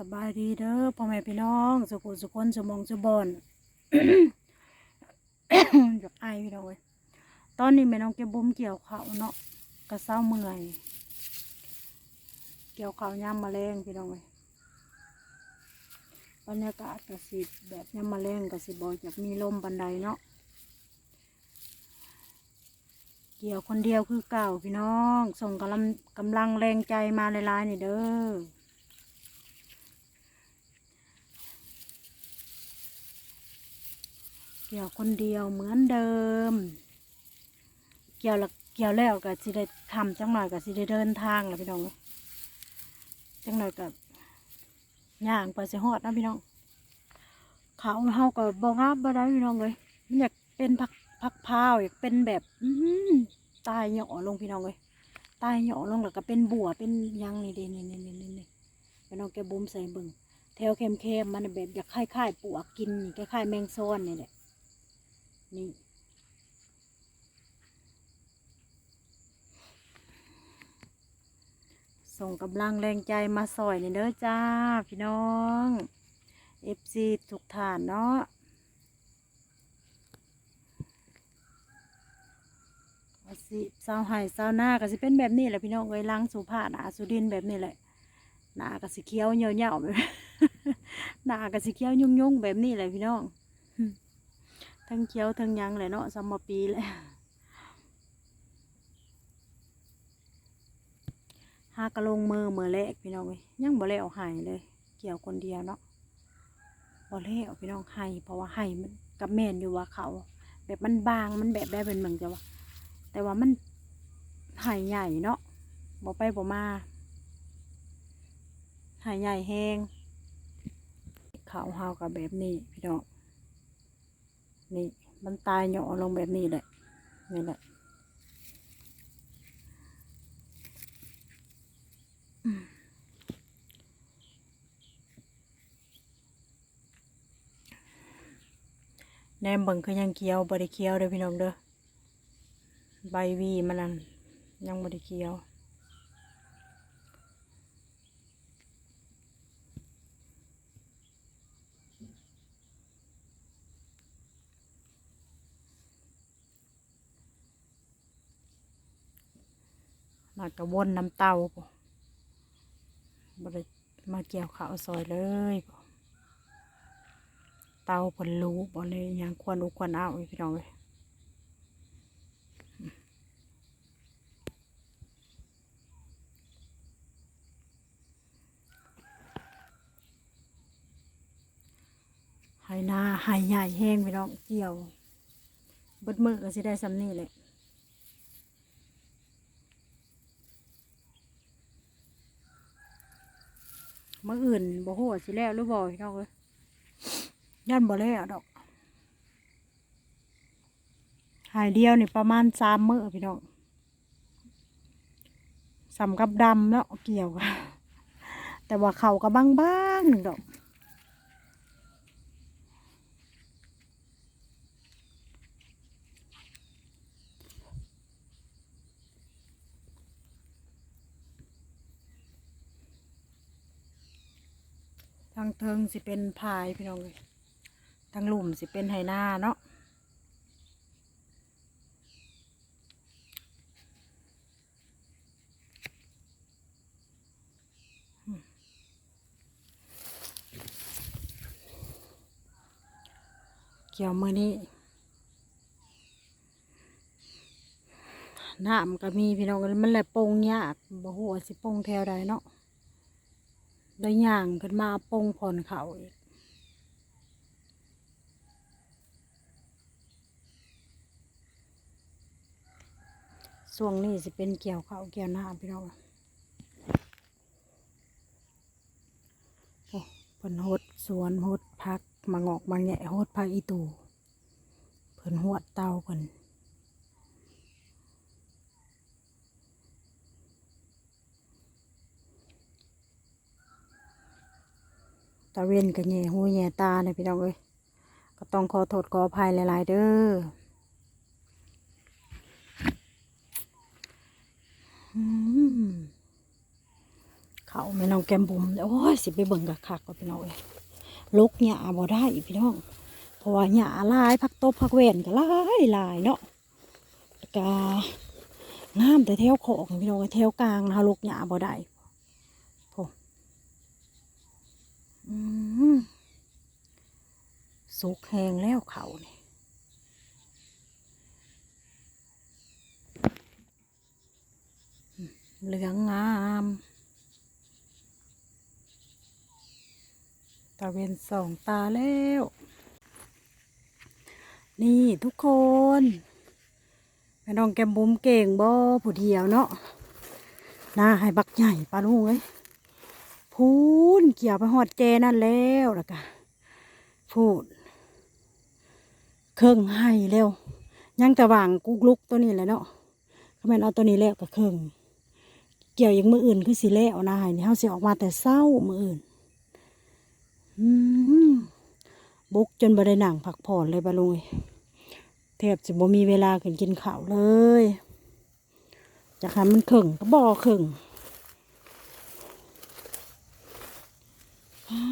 สบายดีเด้อพ่อแม่พี่น้องสุขุสุคนสมองสุบอนอยากไอพี่น้องเว้ยตอนนี้แม่น้องเก็บบุ้มเกี่ยวเขาวเนาะกระเศร้าเมื่อย เกี่ยวเขาวยามมาแรงพี่น้องเว้ยบรรยากาศกระสิแบบยามมาแรงกระสิบอยจากมีลมบันไดเนาะเกี่ยวคนเดียวคือเก่าพี่น้อง ส่งกำลังกำลังแรงใจมาหลายๆนี่เด้อ กี่ยวคนเดียวเหมือนเดิม เกี่ยวละเกี่ยวแล้วก็สิได้ทำจังหน่อยก็สิได้เดินทางแล้วพี่น้องจังหน่อยก็ย่างไปสิฮอดนะพี่น้องเขาเฮาก็บ่งามบ่ได้พี่น้องเลยมันอยากเป็นผักผักพาวอยากเป็นแบบอืตายเหยาะลงพี่น้องเลยตายเหยาะลงแล้วก็เป็นบัวเป็นยังนี่เด้นี่นี่นี่นี่นี่พี่น้องแกบุ้มใส่เบิ่งแถวเค็มๆมันแบบอยากคล้ายๆปวกกินนี่คล้ายๆแมงซ้อนนี่แหละ นี่ส่งกำลังแรงใจมาสอยนี่เด้อจ้า พี่น้องเอฟซีทุกฐานเนาะสิเศร้าไห้เศร้าหน้าก็สิเป็นแบบนี้แหละพี่น้องเอ้ยล้างสุภาหนาสุดินแบบนี้แหละหน้าก็สิเขียวเหี่ยวเหี่ยวแบบหนาก็สิเขียวยุ่งยุ่งแบบนี้แหละพี่น้อง ทั้งเขียวทั้งยังเลยเนาะสมปีเลยหากระลงมือมือแรกพี่น้องเว้ยยังบ่แล้วหายเลย เกี่ยวคนเดียวเนาะบ่แล้วพี่น้องให้เพราะว่าให้มันกับแม่นอยู่ว่าเขา แบบมันบางมันแบบแบบเป็นเหมือนจะว่าแต่ว่ามันหายใหญ่เนาะบ่ไปบ่มาหายใหญ่แห้งเขาเฮากับแบบนี้พี่น้อง นี่มันตายเหยาะลงแบบนี้แหละนี่แหละแนมเบิ่งคือยังเคี้ยวบริเคี้ยวเด้อพี่น้องเด้อใบวีมันนั่นยังบริเคี้ยว น่าจะวนน้ำเต้าบ่บริมาเกี่ยวข้าวซอยเลยบ่เต้าผลรู้บ่เลยยังควรอุควรเอาอีกพี่น้องเลยให้หน้าให้ใหญ่แห้งพี่น้องเกี่ยวบดมือก็สิได้สำนี่แหละ มื่ออื่นบ่ฮู้ว่าสิแล้วหรือบ่พี่น้องเลยย่านบ่แล้วดอกหายเดียวนี่ประมาณสามมื้อพี่น้องสำกับดำเนาะเกี่ยวกันแต่ว่าเขาก็บ้างๆหนึ่งดอก ทางเทิงสิเป็นพายพี่น้องเลยทางลุ่มสิเป็นไหหน้าเนาะเกี่ยวมือนี้น้ำก็มีพี่น้องมันแหละปงยากบ่หัวสิปงแถวใดเนาะ ได้ย่างขึ้นมาปงผ่อนเขาอีกช่วงนี้สิเป็นเกี่ยวเขาวเกี่ยวหน้าพี่น้องโอ้เพิ่นหดสวนหดพักมางอกมาแงะหดพักอีตูเพิ่นหวดเตาเพิ่น ตาเวนกับแง่หูแง่ตาเนี่ยพี่น้องเอ้ยก็ต้องขอโทษขออภัยหลาย ๆ เด้อเขาแม่น้องแกมบุมโอ้ยสิไปเบิ่งกับคักก็พี่น้องเอ้ยลกหญ้าบ่ได้อีกพี่น้องเพราะว่าหญ้าหลายผักตบผักเวนก็ลายลายเนาะก็งามแต่แถวโขกพี่น้องเอ้ยแถวกลางนะคะลกหญ้าบ่ได้โอ้อืม สุกแหงแล้วเขาเนี่ยเหลืองงามตาเวนสองตาแล้ว นี่ทุกคนแม่น้องแกมบุ้มเก่งบ่ผู้เดียวเนาะน่าให้บักใหญ่ปลาลูกเอ้ย พูนเกี่ยวไปหอดแจนั่นแล้วล้วก็พูดเครื่องให้เร็วยังจะวางกุกลุกตัวนี้แหละเนาะเขาแม่นเอาตัวนี้แล้วกับเครื่องเกี่ยวอย่างมืออื่นคือสิแล้วนายนี่เฮาสิออกมาแต่เศร้ามืออื่นบุกจนบ่ไดหนังพักผ่อนเลยบาลุงเอ้ยแทบจะบ่มีเวลาขึ้นกินข้าวเลยจากนั้นมันเข่งก็บ่เข่งอ้า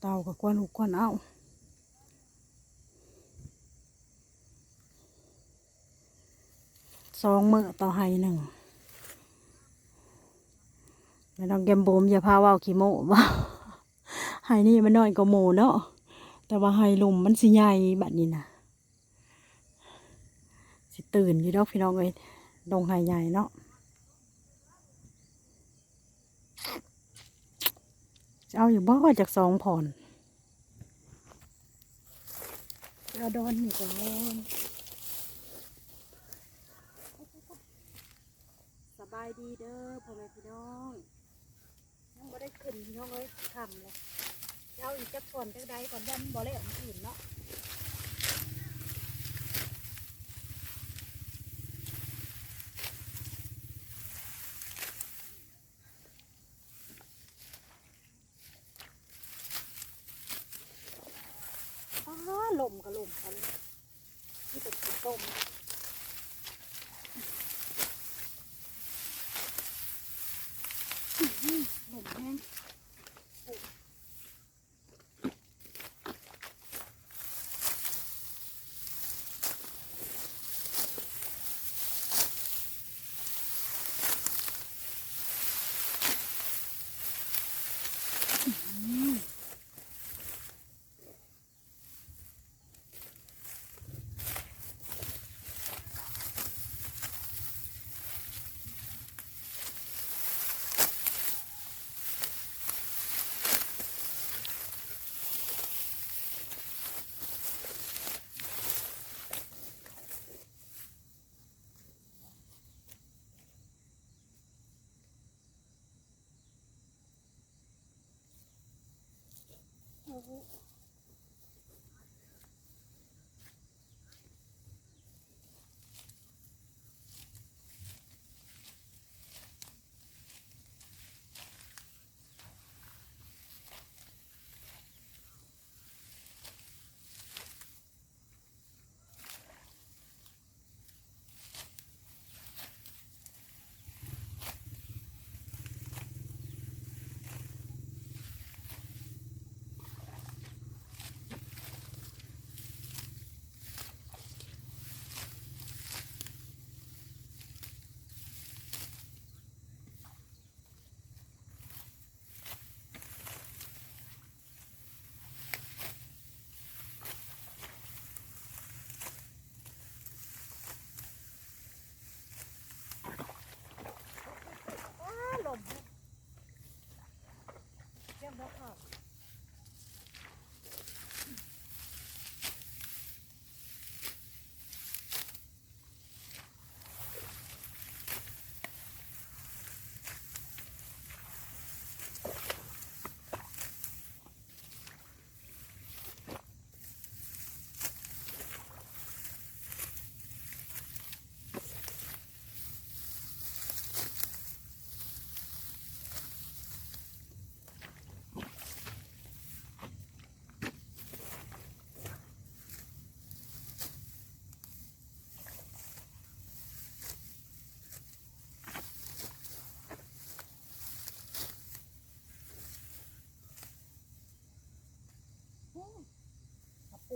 เตา กับกวนหุกกวนเอาสองมือต่อไฮหนึ่งแล้วน้องแกมโบมอย่าพาว่าขี้โมบ่ไฮนี่มันน้อยกว่าโมเนาะแต่ว่าไฮลมมันสิใหญ่แบบนี้นะสิตื่นอยู่ดอกพี่น้องเอ้ยดงไฮใหญ่เนาะจะเอาอยู่บ่จากสองผ่อน เอาโดนนี่ก่อนสบายดีเด้อพ่อแม่พี่น้องยังไม่ได้ขึ้นพี่น้องเอ้ยทำเลยเจ้าอีกจักก่อนจักใดก่อนยันบ่เล่มันอื่นเนาะ อ้าลมก็ลมกันนี่เป็นข้าวต้ม ಹೋಗು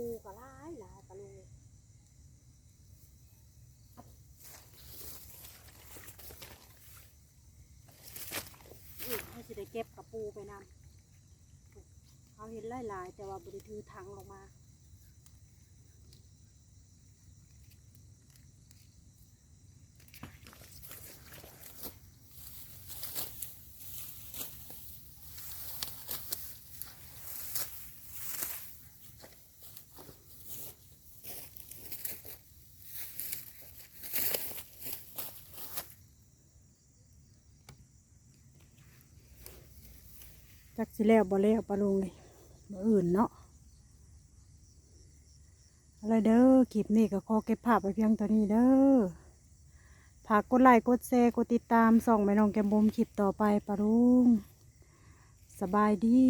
ปูก็หลายหลายปลาลุงนี่เขาจะได้เก็บกระปูไปนำเขาเห็นหลายๆแต่ว่าบริถือถังลงมา จักสิแล้วบ่แล้วปลาลุงเลยบ่อื่นเนาะอะไรเด้อคลิปนี้ก็ขอเก็บภาพไปเพียงตัวนี้เด้อฝากกดไลค์กดแชร์กดติดตามส่องแม่น้องแกมบมคลิปต่อไปปลาลุงสบายดี